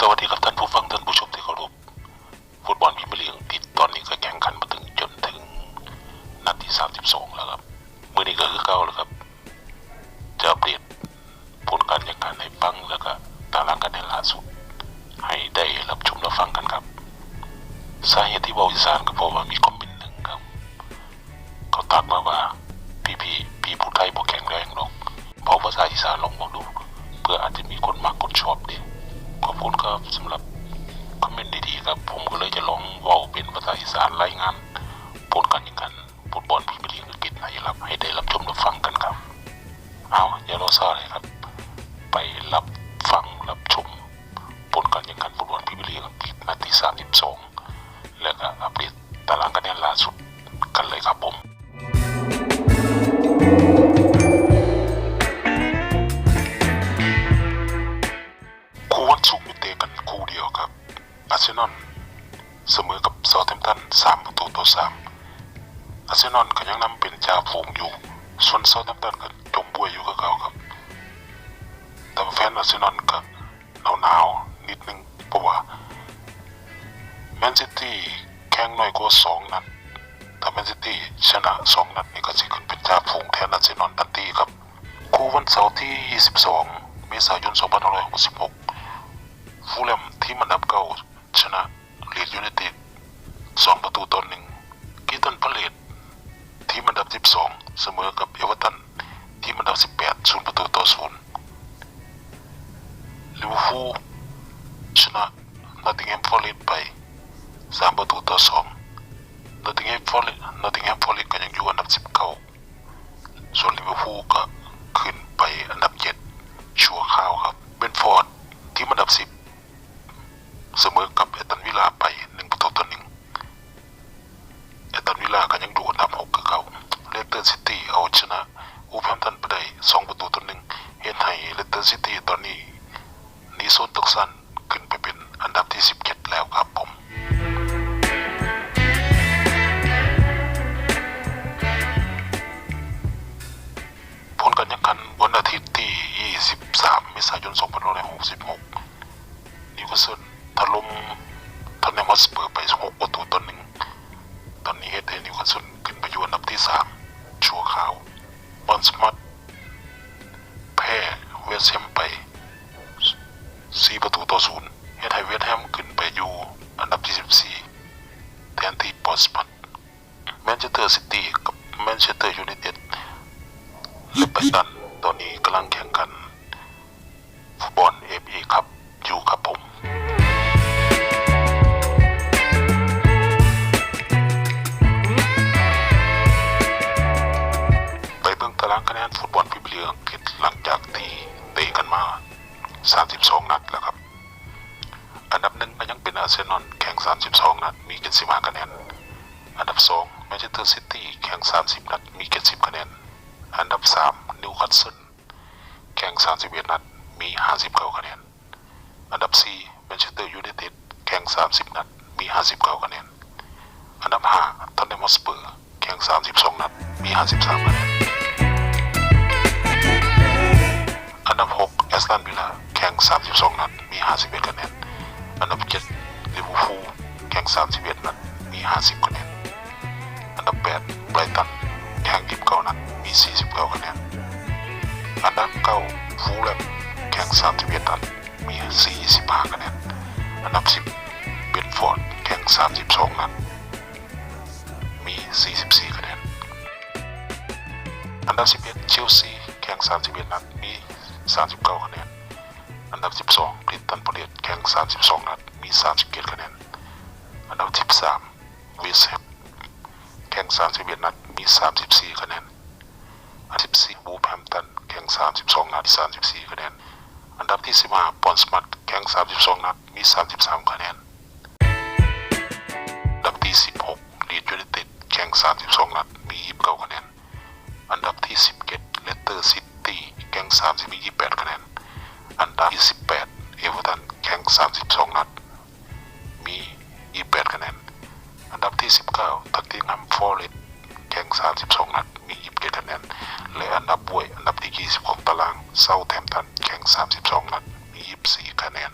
สวัสดีครับท่านผู้ฟังท่านผู้ชมที่เคารพฟุตบอลพิมพ์ลีกอังกฤษตอนนี้ก็แข่งขันมาถึงจนถึงนัดที่ 32 แล้วครับเมื่อนี้ก็คือเก่าแล้วครับ จะเปลี่ยนผลการแข่งขันให้ฟังแล้วก็ตารางคะแนนล่าสุด ให้ได้รับชมรับฟังกันครับสาเหตุที่บอกอีสานก็เพราะว่ามี รายงานผลการแข่งขันฟุตบอลพรีเมียร์ลีกอังกฤษให้รับให้ได้รับชมรับฟังกันครับ เอาอย่ารอช้าเลยครับ ไปรับฟังรับชมผลการแข่งขันฟุตบอลพรีเมียร์ลีกอังกฤษนัดที่ 32 แล้วก็อัปเดตตารางคะแนนล่าสุดกันเลยครับผมคู่วันศุกร์มีเตะกันคู่เดียวครับอาร์เซนอลเสม เซาท์แฮมป์ตัน3ประตูต่อ3อาร์เซนอลก็ยังนำเป็นจ่าฝูงอยู่ ส่วนเซาท์แฮมป์ตันก็จมบวยอยู่กับเขาครับ แต่แฟนอาร์เซนอลก็หนาวๆนิดนึงเพราะว่าแมนซิตี้แข่งน้อยกว่า2นัดถ้าแมนซิตี้ชนะ2นัดนี่ก็สิขึ้นเป็นจ่าฝูงแทนอาร์เซนอลทันทีครับ คู่วันเสาร์ที่ 22 เมษายน 2566 ฟูลแลมที่มันดับเก้าชนะลีดยูไนเต็ด สองประตูต่อหนึ่งกีตันพาเลตที่มันดับ 12 เสมอกับเอเวอร์ตันที่มันดับ 18 0ประตูต่อ0ลิเวอร์พูลชนะนอตติงแฮมฟอร์เรสต์ไป 3 ประตูต่อ2นอตติงแฮมฟอร์เรสต์นอตติงแฮมฟอร์เรสต์ก็ยังอยู่อันดับ 19 ส่วนลิเวอร์พูลก็ขึ้นไปอันดับ 7 ชั่วคราวครับเบนฟอร์ดที่อันดับ 10 เสมอกับเอตันวิลาไป 1 ประตูต่อ1เอตันวิลาก็ยังดูอันดับ 6กับเขาเลสเตอร์ซิตี้เอา ชนะอูแฮมตันไปได้2ประตูต่อ1เฮ็ดให้เลสเตอร์ซิตี้ตอนนี้หนีโซนตกชั้นขึ้นไปเป็นอันดับที่ 17 แล้วครับผมผลการแข่งขันวันอาทิตย์ที่ 23 เมษายน 2566 นิวคาสเซิลถล่มทอนแนมฮอสเปอร์ไป 6 ประตูต่อหนึ่งตอนนี้เฮดให้นิวคาสเซิลขึ้นไปอยู่อันดับที่ 3 สมัตแพ้เวสแฮมไป4ประตูต่อ0เฮดไทยเวสแฮมขึ้นไปอยู่อันดับที่14แทนที่บอสมัตแมนเชสเตอร์ซิตี้กับแมนเชสเตอร์ยูไนเต็ดและไปตันตอนนี้กำลังแข่งขันฟุตบอลเอฟารางคะแนนฟุตบอลพรีเมียร์ลีกอังกฤษหลังจากที่เตะกันมา 32 นัดแล้วครับ อันดับหนึ่งก็ยังเป็นอาร์เซนอลแข่ง 32 นัด มี 75 คะแนน อันดับ2แมนเชสเตอร์ซิตี้แข่ง 30 นัด มี 70 คะแนน อันดับ3นิวคาสเซิลแข่ง 31 นัด มี 59 คะแนน อันดับ4แมนเชสเตอร์ยูไนเต็ดแข่ง 30 นัด มี 59 คะแนน อันดับ5ทอนเนมอสเปอร์แข่ง 32 นัด มี 53 คะแนน ตันวิลล่าแข่ง 32 นัด มี 51 คะแนน อันดับ 7 ลิเวอร์พูล แข่ง 31 นัด มี 50 คะแนน อันดับ 8 ไบรตัน แข่ง 29 นัด มี 49 คะแนน อันดับ 9 ฟูลแลมแข่ง 31 นัด มี 45 คะแนน อันดับ 10 เบนฟอร์ด แข่ง 32 นัด มี 44 คะแนน อันดับ 11 เชลซี แข่ง 31 นัด มี 39 คะแนน อันดับ 12คริสตันพาเลตแข่ง 32 นัด มี 37 คะแนน อันดับ 13เวสต์แฮมแข่ง 31 นัด มี 34 คะแนน อันดับ 14บูแฮมตัน แข่ง 32 นัด 34 คะแนน อันดับที่ 15ปอนสมัตแข่ง 32 นัด มี 33 คะแนน อันดับที่ 16ลีดยูไนเต็ดแข่ง 32 นัด มี 29 คะแนน อันดับที่ 17 3ที่มี 28 คะแนน อันดับ 28 เอเวอร์ตันแข่ง 32 นัด มี 28 คะแนน อันดับที่ 19ทัตติงฮัมฟอร์เรสแข่ง 32 นัด มี 27 คะแนน และอันดับบุยอันดับที่ 20 ของตารางเซาแทมตันแข่ง 32 นัด มี 24 คะแนน